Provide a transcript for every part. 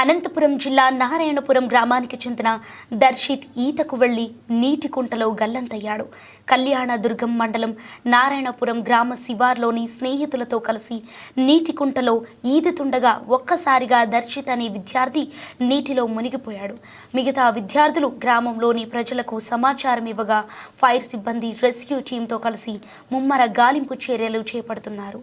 అనంతపురం జిల్లా నారాయణపురం గ్రామానికి చెందిన దర్శిత్ ఈతకు వెళ్ళి నీటి కుంటలో గల్లంతయ్యాడు. కళ్యాణ దుర్గం మండలం నారాయణపురం గ్రామ శివార్లోని స్నేహితులతో కలిసి నీటి కుంటలో ఈదుతుండగా ఒక్కసారిగా దర్శిత్ అనే విద్యార్థి నీటిలో మునిగిపోయాడు. మిగతా విద్యార్థులు గ్రామంలోని ప్రజలకు సమాచారం ఇవ్వగా ఫైర్ సిబ్బంది రెస్క్యూ టీంతో కలిసి ముమ్మర గాలింపు చర్యలు చేపడుతున్నారు.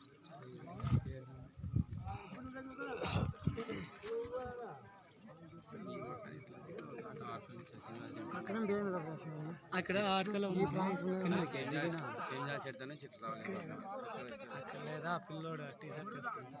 అక్కడ ఆటలో అక్కడ లేదా ఆ పిల్లోడు టీ షర్ట్ వేసుకుంటా